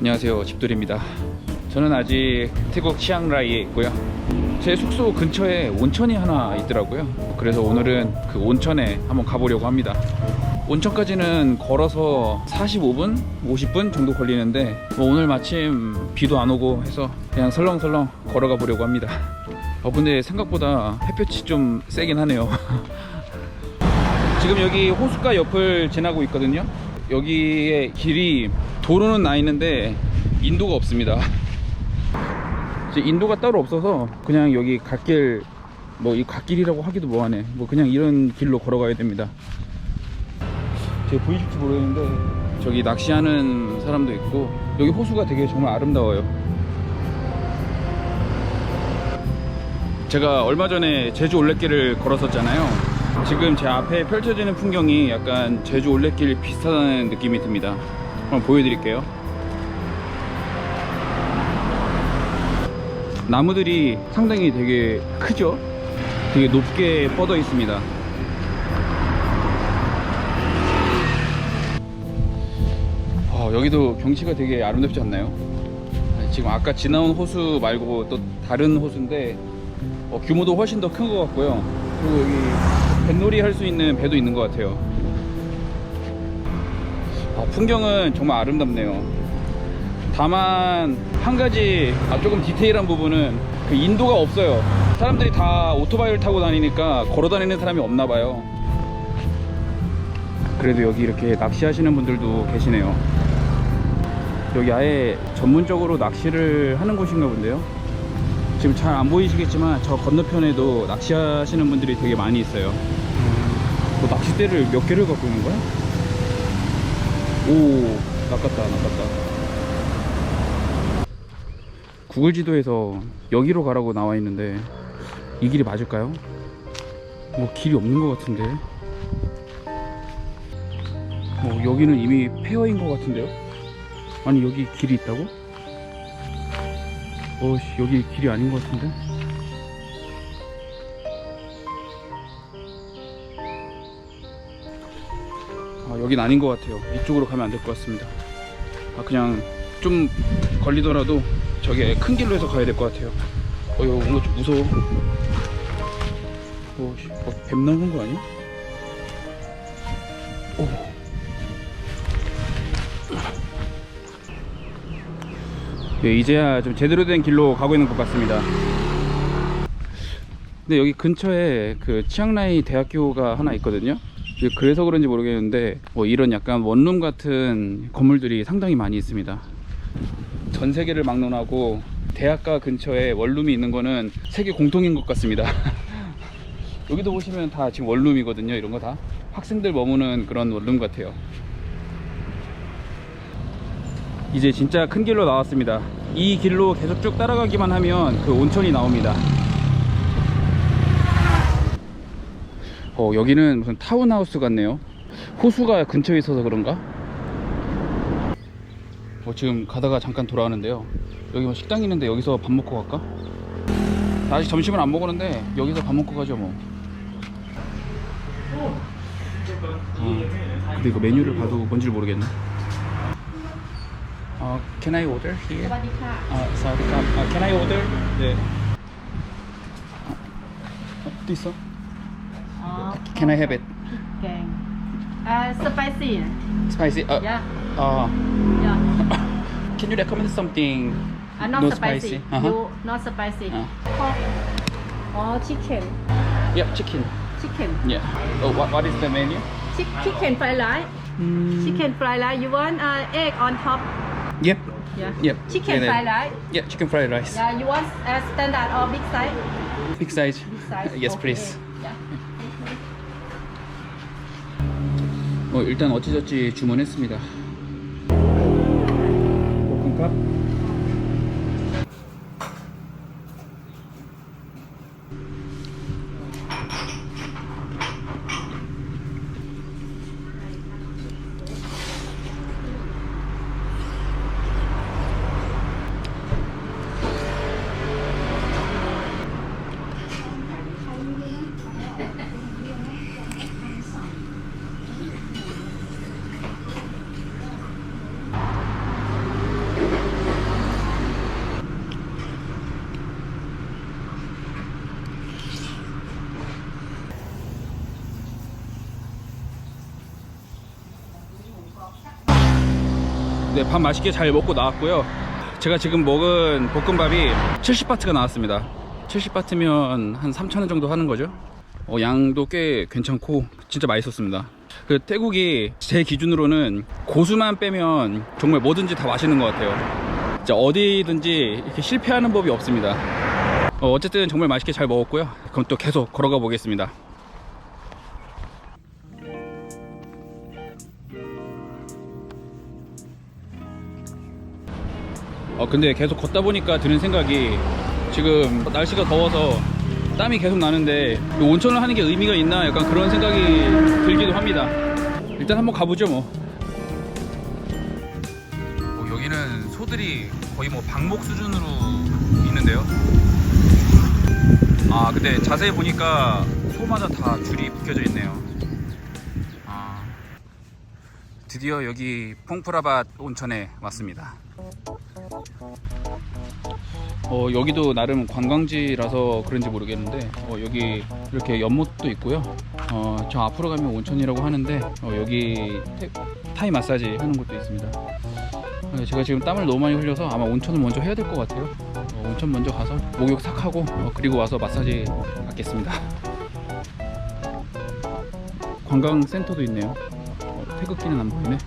안녕하세요. 집돌입니다. 저는 아직 태국 치앙라이에 있고요. 제 숙소 근처에 온천이 하나 있더라고요. 그래서 오늘은 그 온천에 한번 가보려고 합니다. 온천까지는 걸어서 45분? 50분 정도 걸리는데 뭐 오늘 마침 비도 안 오고 해서 그냥 설렁설렁 걸어가 보려고 합니다. 어 근데 생각보다 햇볕이 좀 세긴 하네요. 지금 여기 호숫가 옆을 지나고 있거든요. 여기에 길이 도로는 나 있는데 인도가 없습니다. 인도가 따로 없어서 그냥 여기 갓길 뭐 이 갓길이라고 하기도 뭐하네. 뭐 그냥 이런 길로 걸어가야 됩니다. 제가 보이실지 모르겠는데 저기 낚시하는 사람도 있고 여기 호수가 되게 정말 아름다워요. 제가 얼마 전에 제주 올레길을 걸었었잖아요. 지금 제 앞에 펼쳐지는 풍경이 약간 제주 올레길 비슷하다는 느낌이 듭니다 한번 보여드릴게요. 나무들이 상당히 되게 크죠? 되게 높게 뻗어 있습니다. 어, 여기도 경치가 되게 아름답지 않나요? 지금 아까 지나온 호수 말고 또 다른 호수인데 어, 규모도 훨씬 더 큰 것 같고요. 그리고 여기 뱃놀이 할 수 있는 배도 있는 것 같아요 아, 풍경은 정말 아름답네요. 다만 한 가지 아, 조금 디테일한 부분은 그 인도가 없어요. 사람들이 다 오토바이를 타고 다니니까 걸어 다니는 사람이 없나 봐요. 그래도 여기 이렇게 낚시하시는 분들도 계시네요. 여기 아예 전문적으로 낚시를 하는 곳인가 본데요? 지금 잘 안 보이시겠지만 저 건너편에도 낚시하시는 분들이 되게 많이 있어요. 뭐 낚싯대를 몇 개를 갖고 있는 거야? 오 낚았다 낚았다 구글 지도에서 여기로 가라고 나와 있는데 이 길이 맞을까요? 뭐 길이 없는 것 같은데 뭐 여기는 이미 폐허인 것 같은데요? 아니 여기 길이 있다고? 어씨 여기 길이 아닌 것 같은데? 여긴 아닌 것 같아요 이쪽으로 가면 안 될 것 같습니다 아 그냥 좀 걸리더라도 저게 큰 길로 해서 가야 될 것 같아요 어 이거 뭔가 좀 무서워 어, 씨, 어, 뱀 나오는 거 아니야? 오. 네, 이제야 좀 제대로 된 길로 가고 있는 것 같습니다. 근데 여기 근처에 그 치앙라이 대학교가 하나 있거든요. 그래서 그런지 모르겠는데 뭐 이런 약간 원룸 같은 건물들이 상당히 많이 있습니다. 전 세계를 막론하고 대학가 근처에 원룸이 있는 거는 세계 공통인 것 같습니다. 여기도 보시면 다 지금 원룸이거든요. 이런 거 다 학생들 머무는 그런 원룸 같아요. 이제 진짜 큰 길로 나왔습니다. 이 길로 계속 쭉 따라가기만 하면 그 온천이 나옵니다. 어, 여기는 무슨 타운하우스 같네요 호수가 근처에 있어서 그런가? 뭐 지금 가다가 잠깐 돌아왔는데요 여기 뭐 식당 있는데 여기서 밥 먹고 갈까? 아직 점심은 안 먹었는데 여기서 밥 먹고 가죠 뭐 아, 근데 이거 메뉴를 봐도 뭔지를 모르겠네 아, can I order here? 아, 사우디캅 아, can I order? 네 어디 있어? Can I have it? Gang. Uh, spicy. Spicy? Uh, yeah. Oh. yeah. Can you recommend something? Uh, not no spicy. spicy. Uh -huh. No, uh-huh. not spicy. Uh. Oh, chicken. Yep, chicken. Chicken. Yeah. Oh, what, what is the menu? Chicken fried rice. Mm. Chicken fried rice. You want uh, egg on top? Yep. Yeah. Yep. Chicken fried rice. Yeah, chicken fried rice. Yeah, you want uh standard or big size? Big size. Big size. yes, okay. please. 어, 일단 어찌저찌 주문했습니다. 볶음밥. 밥 맛있게 잘 먹고 나왔고요. 제가 지금 먹은 볶음밥이 70바트가 나왔습니다. 70바트면 한 3,000원 정도 하는 거죠. 어, 양도 꽤 괜찮고 진짜 맛있었습니다. 그 태국이 제 기준으로는 고수만 빼면 정말 뭐든지 다 맛있는 것 같아요. 진짜 어디든지 이렇게 실패하는 법이 없습니다. 어, 어쨌든 정말 맛있게 잘 먹었고요. 그럼 또 계속 걸어가 보겠습니다. 어 근데 계속 걷다 보니까 드는 생각이 지금 날씨가 더워서 땀이 계속 나는데 이 온천을 하는 게 의미가 있나 약간 그런 생각이 들기도 합니다. 일단 한번 가보죠 뭐. 여기는 소들이 거의 뭐 방목 수준으로 있는데요. 아 근데 자세히 보니까 소마다 다 줄이 묶여져 있네요. 아 드디어 여기 퐁프라밭 온천에 왔습니다. 어, 여기도 나름 관광지라서 그런지 모르겠는데 어, 여기 이렇게 연못도 있고요. 어, 저 앞으로 가면 온천이라고 하는데 어, 여기 태- 타이 마사지 하는 곳도 있습니다. 어, 제가 지금 땀을 너무 많이 흘려서 아마 온천을 먼저 해야 될 것 같아요. 어, 온천 먼저 가서 목욕 싹 하고 어, 그리고 와서 마사지 받겠습니다. 관광센터도 있네요. 어, 태극기는 안 보이네.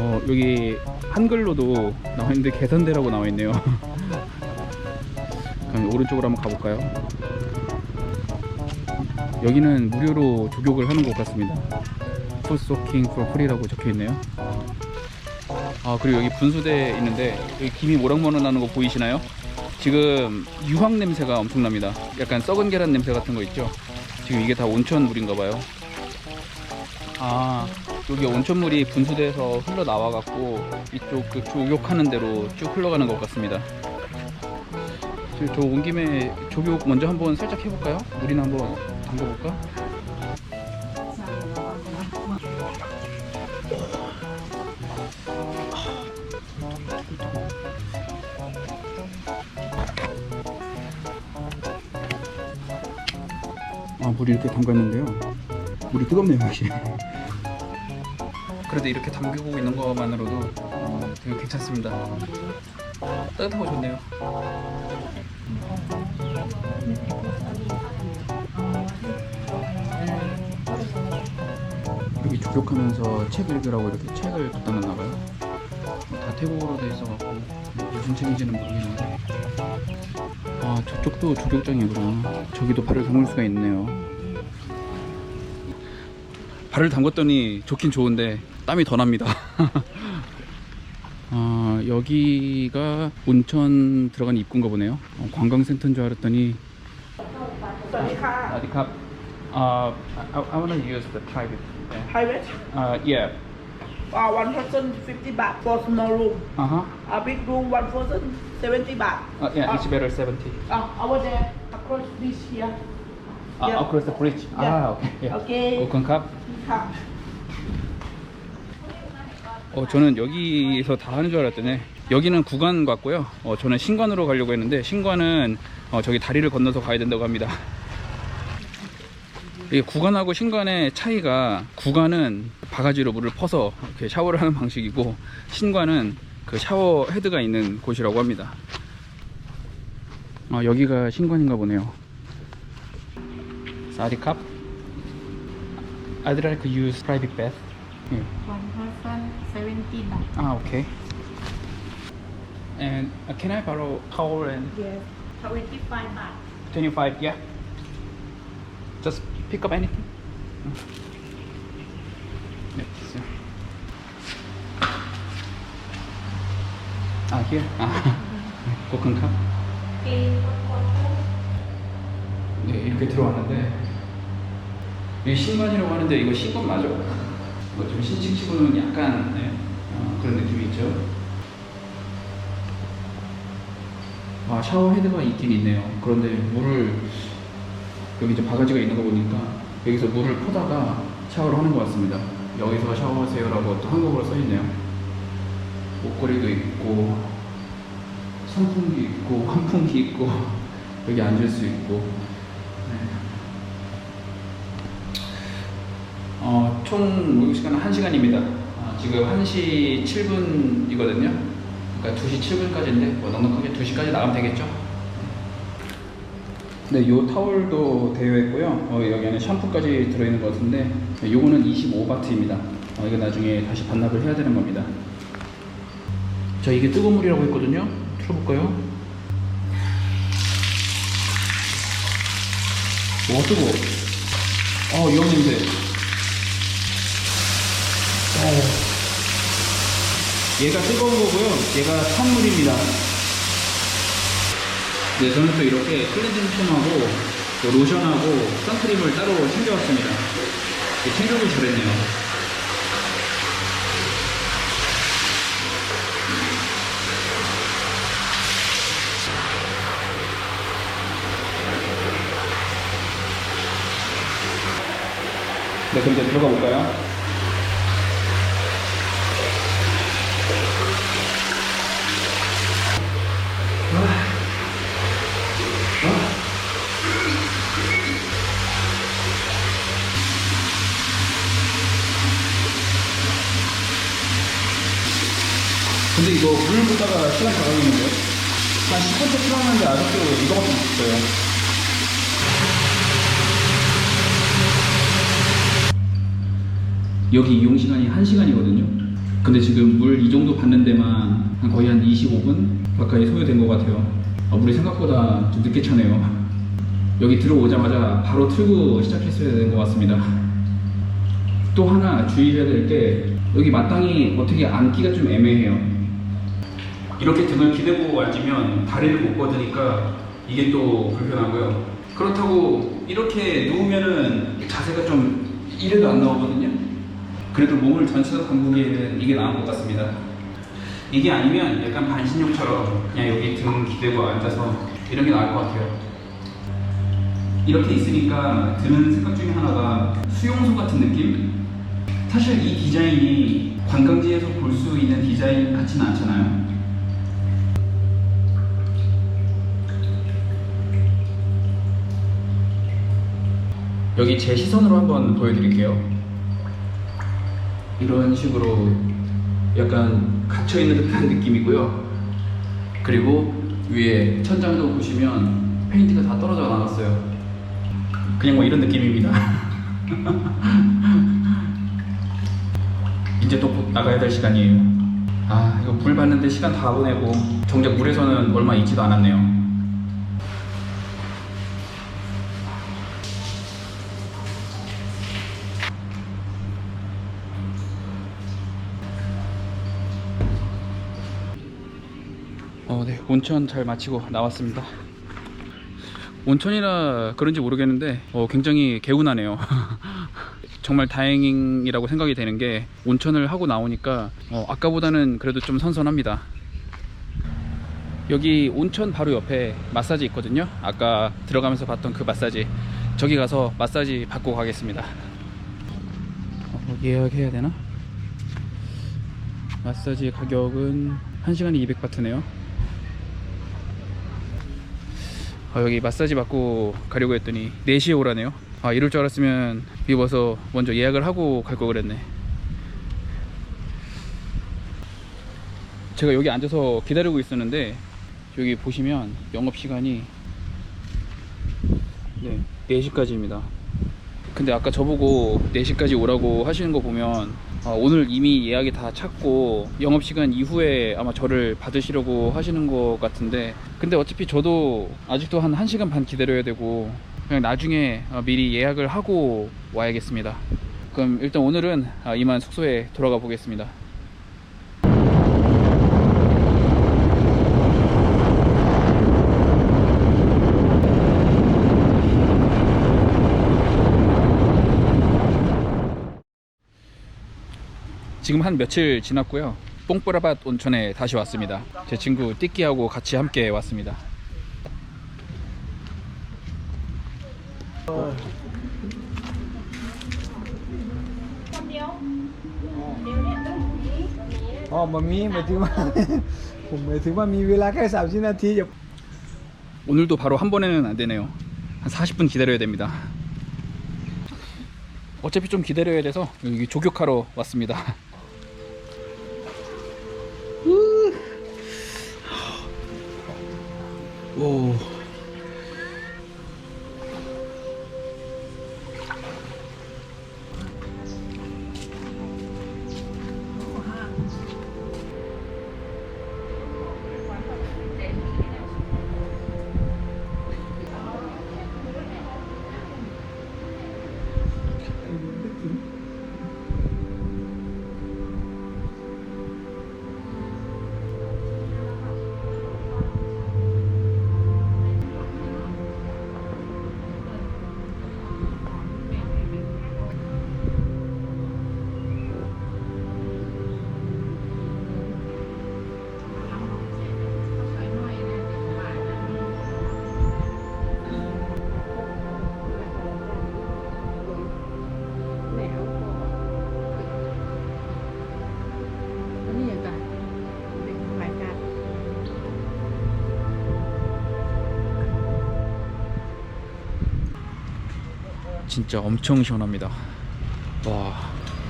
어, 여기 한글로도 나와 있는데 개선대라고 나와 있네요. 그럼 오른쪽으로 한번 가볼까요? 여기는 무료로 조격을 하는 것 같습니다. Soaking for free라고 적혀 있네요. 아 그리고 여기 분수대 있는데 여기 김이 모락모락 나는 거 보이시나요? 지금 유황 냄새가 엄청납니다. 약간 썩은 계란 냄새 같은 거 있죠? 지금 이게 다 온천 물인가 봐요. 아 여기 온천물이 분수대에서 흘러 나와갖고 이쪽 그 조욕하는 대로 쭉 흘러가는 것 같습니다. 저 온 김에 조욕 먼저 한번 살짝 해볼까요? 물이나 한번 담궈볼까? 아 물이 이렇게 담갔는데요. 물이 뜨겁네요 확실히. 그래도 이렇게 담그고 있는 것만으로도 어, 되게 괜찮습니다. 따뜻하고 좋네요. 여기 조격하면서 책 읽으라고 이렇게 책을 갖다 놨나 봐요. 다 태국어로 돼 있어갖고 무슨 책인지는 모르겠는데. 아 저쪽도 조격장이구나. 저기도 발을 담글 수가 있네요. 발을 담갔더니 좋긴 좋은데 땀이 더 납니다. 아, 여기가 온천 들어간 입구인가 보네요. 어, 관광센터인 줄 알았더니 สวัสดีค่ะ 어디캅? Uh, I, I want to use the private. private Uh, yeah. uh, one person 50 baht for small room Uh huh. a big room one person 70 baht Uh, yeah, it's better 70. uh, over there across this here Uh, Yeah. across the bridge. Yeah. Ah, okay. Yeah. Okay. 고큰 컵. ค่ะ 어, 저는 여기서 다 하는 줄 알았더니 여기는 구간 같고요. 어, 저는 신관으로 가려고 했는데 신관은 어, 저기 다리를 건너서 가야 된다고 합니다. 이 구간하고 신관의 차이가 구간은 바가지로 물을 퍼서 이렇게 샤워를 하는 방식이고 신관은 그 샤워 헤드가 있는 곳이라고 합니다. 아, 여기가 신관인가 보네요. 사디캅? I'd like to use private bath. Yeah. one person 70 baht Ah, okay. And uh, can I borrow towel and yes 25 baht 25? Yeah. Just pick up anything. Yeah, so. Ah, here. Ah, 컵. 네, 이렇게 들어왔는데 이게 신관이라고 하는데 이거 신관 맞아? 이거 좀 신식치고는 약간 네, 어, 그런 느낌이 있죠. 아 샤워 헤드가 있긴 있네요. 그런데 물을 여기 이제 바가지가 있는 거 보니까 여기서 물을 퍼다가 샤워를 하는 것 같습니다. 여기서 샤워하세요라고 또 한국어로 써 있네요. 목걸이도 있고 선풍기 있고 환풍기 있고 여기 앉을 수 있고 네. 어, 총 목욕 시간은 1시간입니다. 아, 지금 1시 7분이거든요. 그러니까 2시 7분까지인데 뭐 넉넉하게 2시까지 나가면 되겠죠? 네, 요 타월도 대여했고요. 어, 여기 안에 샴푸까지 들어있는 것 같은데 요거는 25바트입니다. 어, 이거 나중에 다시 반납을 해야 되는 겁니다. 자, 이게 뜨거운 물이라고 했거든요. 틀어볼까요? 와, 뜨거워. 어, 이런 냄새. 어. 얘가 뜨거운 거고요. 얘가 찬물입니다. 네, 저는 또 이렇게 클렌징 폼하고 또 로션하고 선크림을 따로 챙겨왔습니다. 이게 챙겨오길 잘했네요. 네, 그럼 이제 들어가 볼까요? 시간 다 걸리는데요? 한 10분째 틀어놨는데 아직도 이거밖에 없어요. 여기 이용 시간이 1시간이거든요. 근데 지금 물 이 정도 받는 데만 한 거의 한 25분 가까이 소요된 것 같아요. 아, 물이 생각보다 좀 늦게 차네요. 여기 들어오자마자 바로 틀고 시작했어야 되는 것 같습니다. 또 하나 주의해야 될 게 여기 마땅히 어떻게 앉기가 좀 애매해요. 이렇게 등을 기대고 앉으면 다리를 못 뻗으니까 이게 또 불편하고요. 그렇다고 이렇게 누우면은 자세가 좀 이래도 안 나오거든요. 그래도 몸을 전체로 담그기에는 이게 나은 것 같습니다. 이게 아니면 약간 반신욕처럼 그냥 여기 등 기대고 앉아서 이런 게 나을 것 같아요. 이렇게 있으니까 드는 생각 중에 하나가 수용소 같은 느낌? 사실 이 디자인이 관광지에서 볼 수 있는 디자인 같지는 않잖아요. 여기 제 시선으로 한번 보여드릴게요. 이런 식으로 약간 갇혀있는 듯한 느낌이고요. 그리고 위에 천장도 보시면 페인트가 다 떨어져 나갔어요. 그냥 뭐 이런 느낌입니다. 이제 또곧 나가야 될 시간이에요. 아, 이거 물 받는데 시간 다 보내고 정작 물에서는 얼마 있지도 않았네요. 어, 네. 온천 잘 마치고 나왔습니다. 온천이라 그런지 모르겠는데 어, 굉장히 개운하네요. 정말 다행이라고 생각이 되는 게 온천을 하고 나오니까 어, 아까보다는 그래도 좀 선선합니다. 여기 온천 바로 옆에 마사지 있거든요. 아까 들어가면서 봤던 그 마사지. 저기 가서 마사지 받고 가겠습니다. 어, 예약해야 되나? 마사지 가격은 1시간에 200바트네요. 아, 여기 마사지 받고 가려고 했더니 4시에 오라네요. 아, 이럴 줄 알았으면 미워서 먼저 예약을 하고 갈 걸 그랬네. 제가 여기 앉아서 기다리고 있었는데 여기 보시면 영업 시간이 네, 4시까지입니다. 근데 아까 저보고 4시까지 오라고 하시는 거 보면 아, 오늘 이미 예약이 다 찼고 영업시간 이후에 아마 저를 받으시려고 하시는 것 같은데 근데 어차피 저도 아직도 한 1시간 반 기다려야 되고 그냥 나중에 어, 미리 예약을 하고 와야겠습니다. 그럼 일단 오늘은 아, 이만 숙소에 돌아가 보겠습니다 지금 한 며칠 지났고요 뽕뽀라밭 온천에 다시 왔습니다 제 친구 띠끼하고 같이 함께 왔습니다 오늘도 바로 한 번에는 안 되네요. 한 40분 기다려야 됩니다. 어차피 좀 기다려야 돼서 여기 조격하러 왔습니다. 오. 진짜 엄청 시원합니다. 와,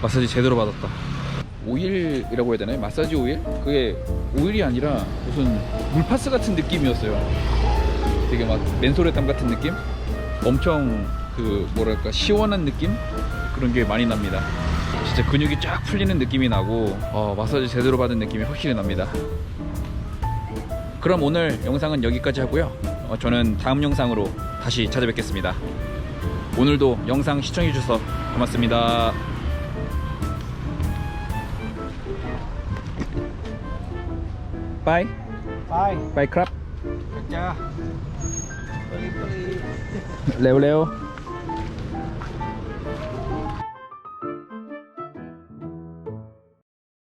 마사지 제대로 받았다. 오일이라고 해야 되나요? 마사지 오일? 그게 오일이 아니라 무슨 물파스 같은 느낌이었어요. 되게 막 맨소레땀 같은 느낌? 엄청 그 뭐랄까 시원한 느낌? 그런 게 많이 납니다. 진짜 근육이 쫙 풀리는 느낌이 나고 어, 마사지 제대로 받은 느낌이 확실히 납니다. 그럼 오늘 영상은 여기까지 하고요. 어, 저는 다음 영상으로 다시 찾아뵙겠습니다. 오늘도 영상 시청해주셔서 고맙습니다. 빠이. 빠이. 빠이 크랍. 가자. 레오레오.